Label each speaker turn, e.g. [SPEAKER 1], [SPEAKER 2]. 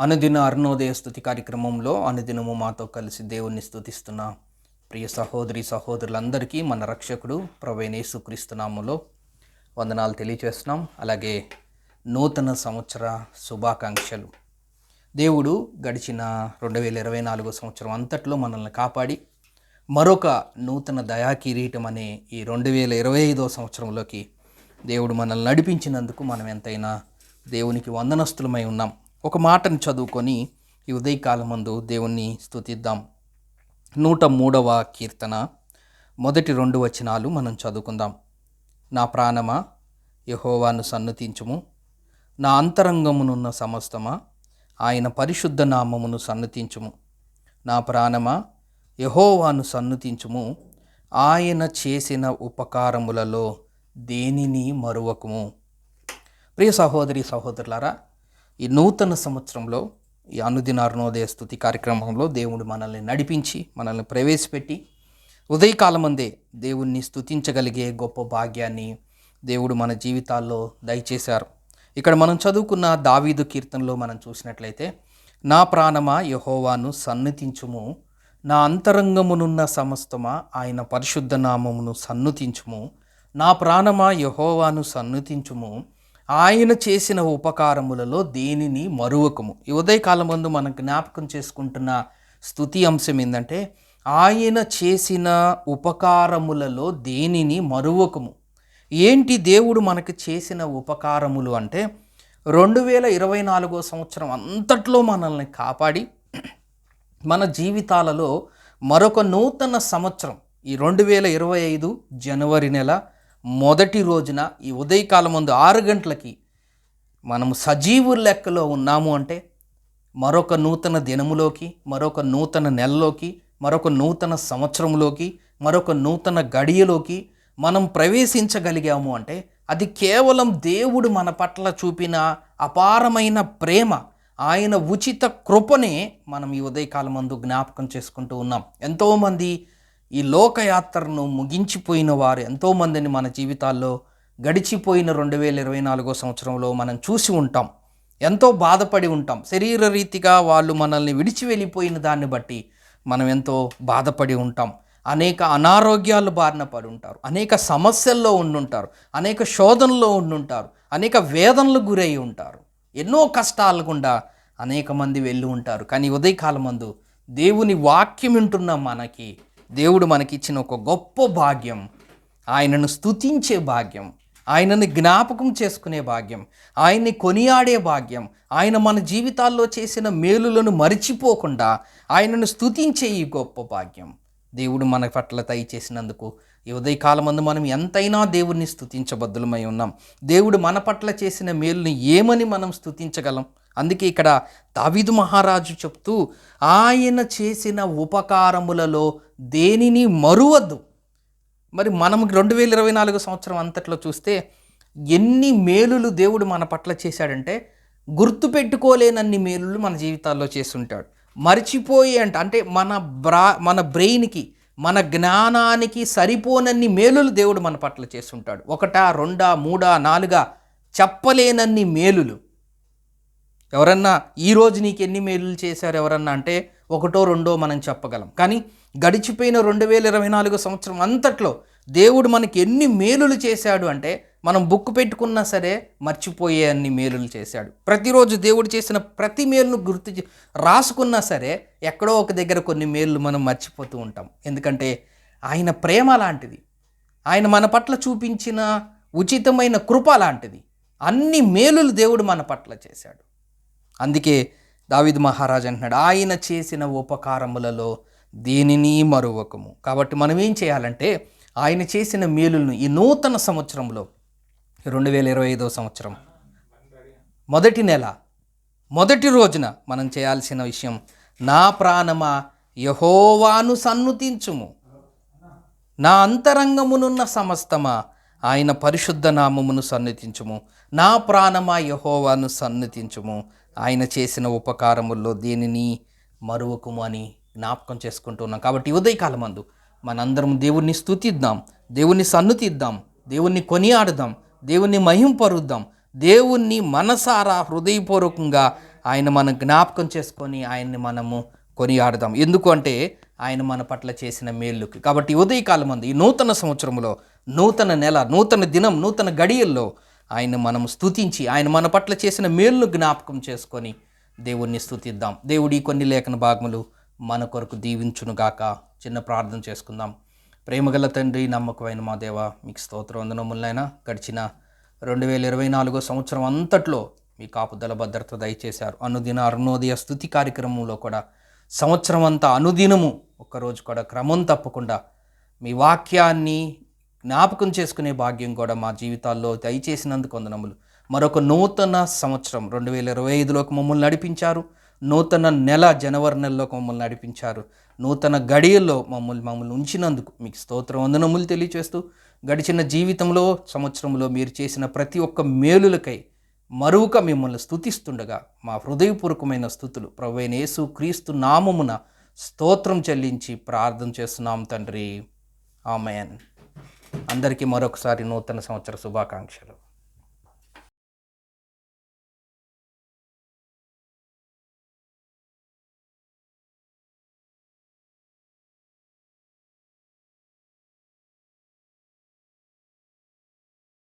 [SPEAKER 1] అనుదిన అరుణోదయ స్థుతి కార్యక్రమంలో అనుదినము మాతో కలిసి దేవుణ్ణి స్థుతిస్తున్న ప్రియ సహోదరి సహోదరులందరికీ మన రక్షకుడు ప్రవేణేసుక్రీస్తునాములో వందనాలు తెలియచేస్తున్నాం అలాగే నూతన సంవత్సర శుభాకాంక్షలు. దేవుడు గడిచిన రెండు వేల ఇరవై నాలుగో సంవత్సరం అంతట్లో మనల్ని కాపాడి మరొక నూతన దయా కిరీటం అనే ఈ రెండు వేల ఇరవై ఐదో సంవత్సరంలోకి దేవుడు మనల్ని నడిపించినందుకు మనం ఎంతైనా దేవునికి వందనస్తులమై ఉన్నాం. ఒక మాటను చదువుకొని ఈ ఉదయకాలం ముందు దేవుణ్ణి స్థుతిద్దాం నూట మూడవ కీర్తన మొదటి రెండు వచనాలు మనం చదువుకుందాం. నా ప్రాణమా యహోవాను సన్నతించుము. నా అంతరంగమునున్న సమస్తమా ఆయన పరిశుద్ధ నామమును సన్నతించుము. నా ప్రాణమా యహోవాను సన్నతించుము. ఆయన చేసిన ఉపకారములలో దేనిని మరువకుము. ప్రియ సహోదరి సహోదరులారా ఈ నూతన సంవత్సరంలో ఈ అనుదిన అరుణోదయ స్థుతి కార్యక్రమంలో దేవుడు మనల్ని నడిపించి మనల్ని ప్రవేశపెట్టి ఉదయకాలమందే దేవుణ్ణి స్థుతించగలిగే గొప్ప భాగ్యాన్ని దేవుడు మన జీవితాల్లో దయచేశారు. ఇక్కడ మనం చదువుకున్న దావీదు కీర్తనలో మనం చూసినట్లయితే నా ప్రాణమా యహోవాను సన్నతించుము నా అంతరంగమునున్న సమస్తమా ఆయన పరిశుద్ధ నామమును సన్నుతించుము నా ప్రాణమా యహోవాను సన్నుతించుము ఆయన చేసిన ఉపకారములలో దేనిని మరువకము? ఈ ఉదయకాలమందు మనం జ్ఞాపకం చేసుకుంటున్న స్థుతి అంశం ఏంటంటే ఆయన చేసిన ఉపకారములలో దేనిని మరువకము? ఏంటి దేవుడు మనకి చేసిన ఉపకారములు అంటే రెండు వేల ఇరవై నాలుగో సంవత్సరం అంతట్లో మనల్ని కాపాడి మన జీవితాలలో మరొక నూతన సంవత్సరం ఈ రెండు వేల ఇరవై ఐదు జనవరి నెల మొదటి రోజున ఈ ఉదయకాలం ముందు ఆరు గంటలకి మనము సజీవు లెక్కలో ఉన్నాము అంటే మరొక నూతన దినములోకి మరొక నూతన నెలలోకి మరొక నూతన సంవత్సరంలోకి మరొక నూతన గడియలోకి మనం ప్రవేశించగలిగాము అంటే అది కేవలం దేవుడు మన పట్ల చూపిన అపారమైన ప్రేమ ఆయన ఉచిత కృపనే మనం ఈ ఉదయకాలం మందు జ్ఞాపకం చేసుకుంటూ ఉన్నాం. ఎంతోమంది ఈ లోకయాత్రను ముగించిపోయిన వారు ఎంతోమందిని మన జీవితాల్లో గడిచిపోయిన రెండు వేల ఇరవై నాలుగో సంవత్సరంలో మనం చూసి ఉంటాం. ఎంతో బాధపడి ఉంటాం. శరీర రీతిగా వాళ్ళు మనల్ని విడిచి వెళ్ళిపోయిన దాన్ని బట్టి మనం ఎంతో బాధపడి ఉంటాం. అనేక అనారోగ్యాలు బారిన పడి ఉంటారు. అనేక సమస్యల్లో ఉండుంటారు. అనేక శోధనలో ఉండుంటారు. అనేక వేదనలు గురై ఉంటారు. ఎన్నో కష్టాల గుండా అనేక మంది వెళ్ళి ఉంటారు. కానీ ఉదయకాలం మందు దేవుని వాక్యం వింటున్న మనకి దేవుడు మనకిచ్చిన ఒక గొప్ప భాగ్యం. ఆయనను స్తుతించే భాగ్యం. ఆయనని జ్ఞాపకం చేసుకునే భాగ్యం. ఆయన్ని కొనియాడే భాగ్యం. ఆయన మన జీవితాల్లో చేసిన మేలులను మరిచిపోకుండా ఆయనను స్తుతించే ఈ గొప్ప భాగ్యం. దేవుడు మన పట్ల దయచేసినందుకు ఈ ఉదయకాలం మందు మనం ఎంతైనా దేవుడిని స్తుతించబద్దులమై ఉన్నాం. దేవుడు మన పట్ల చేసిన మేలుని ఏమని మనం స్తుతించగలం? అందుకే ఇక్కడ దావీదు మహారాజు చెప్తూ ఆయన చేసిన ఉపకారములలో దేనిని మరువద్దు. మరి మనం రెండు వేల ఇరవై నాలుగు సంవత్సరం అంతట్లో చూస్తే ఎన్ని మేలులు దేవుడు మన పట్ల చేశాడంటే గుర్తుపెట్టుకోలేనన్ని మేలులు మన జీవితాల్లో చేస్తుంటాడు. మర్చిపోయి అంట అంటే మన బ్రా మన బ్రెయిన్కి మన జ్ఞానానికి సరిపోనన్ని మేలులు దేవుడు మన పట్ల చేస్తుంటాడు. ఒకటా రెండా మూడా నాలుగా చెప్పలేనన్ని మేలులు. ఎవరన్నా ఈరోజు నీకు ఎన్ని మేలులు చేశారు ఎవరన్నా అంటే ఒకటో రెండో మనం చెప్పగలం. కానీ గడిచిపోయిన రెండు వేల ఇరవై నాలుగు సంవత్సరం అంతట్లో దేవుడు మనకి ఎన్ని మేలులు చేశాడు అంటే మనం బుక్ పెట్టుకున్నా సరే మర్చిపోయే అన్ని మేలులు చేశాడు. ప్రతిరోజు దేవుడు చేసిన ప్రతి మేలును గుర్తు రాసుకున్నా సరే ఎక్కడో ఒక దగ్గర కొన్ని మేలు మనం మర్చిపోతూ ఉంటాం. ఎందుకంటే ఆయన ప్రేమ లాంటిది. ఆయన మన పట్ల చూపించిన ఉచితమైన కృప లాంటిది. అన్ని మేలులు దేవుడు మన పట్ల చేశాడు. అందుకే దావిద్ మహారాజ్ అంటున్నాడు ఆయన చేసిన ఉపకారములలో దేనిని మరువకము. కాబట్టి మనం ఏం చేయాలంటే ఆయన చేసిన మేలులను ఈ నూతన సంవత్సరంలో రెండు వేల ఇరవై ఐదో సంవత్సరం మొదటి నెల మొదటి రోజున మనం చేయాల్సిన విషయం నా ప్రాణమా యహోవాను సన్నుతించుము. నా అంతరంగమునున్న సమస్తమా ఆయన పరిశుద్ధ నామమును సన్నిధించుము నా ప్రాణమా యహోవాను సన్నిధించుము ఆయన చేసిన ఉపకారముల్లో దేనిని మరువకుము అని జ్ఞాపకం చేసుకుంటున్నాం కాబట్టి ఉదయకాలమందు ఉదయకాలం మందు మనందరం దేవుణ్ణి స్థుతిద్దాం దేవుణ్ణి సన్నుతిద్దాం దేవుణ్ణి కొనియాడుదాం దేవుణ్ణి మహింపరుద్దాం దేవుణ్ణి మనసారా హృదయపూర్వకంగా ఆయన మనం జ్ఞాపకం చేసుకొని ఆయన్ని మనము కొనియాడదాం. ఎందుకంటే ఆయన మన పట్ల చేసిన మేలుకి. కాబట్టి ఉదయకాలం అందు ఈ నూతన సంవత్సరంలో నూతన నెల నూతన దినం నూతన గడియల్లో ఆయన మనం స్తుతించి ఆయన మన పట్ల చేసిన మేలును జ్ఞాపకం చేసుకొని దేవుణ్ణి స్థుతిద్దాం దేవుడి కొన్ని లేఖన భాగములు మన కొరకు దీవించునుగాక చిన్న ప్రార్థన చేసుకుందాం. ప్రేమగల తండ్రి నమ్మకమైన మా దేవ మీకు స్తోత్ర వందనములైనా. గడిచిన రెండు వేల ఇరవై నాలుగో సంవత్సరం అంతట్లో మీ కాపుదల భద్రత దయచేశారు. అనుదిన అరుణోదయ స్థుతి కార్యక్రమంలో కూడా సంవత్సరం అంతా అనుదినము ఒక్కరోజు కూడా క్రమం తప్పకుండా మీ వాక్యాన్ని జ్ఞాపకం చేసుకునే భాగ్యం కూడా మా జీవితాల్లో దయచేసినందుకు వందనములు. మరొక నూతన సంవత్సరం రెండు వేల ఇరవై ఐదులోకి మమ్మల్ని నడిపించారు. నూతన నెల జనవరి నెలలోకి మమ్మల్ని నడిపించారు. నూతన గడియల్లో మమ్మల్ని మమ్మల్ని ఉంచినందుకు మీకు స్తోత్రం వందనములు తెలియచేస్తూ గడిచిన జీవితంలో సంవత్సరంలో మీరు చేసిన ప్రతి ఒక్క మేలులకై మరువుక మిమ్మల్ని స్తుతిస్తుండగా మా హృదయపూర్వకమైన స్థుతులు. ప్రవైన యేసు క్రీస్తు నామమున స్తోత్రం చెల్లించి ప్రార్థన చేస్తున్నాం తండ్రి. ఆమెన్. అందరికీ మరొకసారి నూతన సంవత్సర శుభాకాంక్షలు.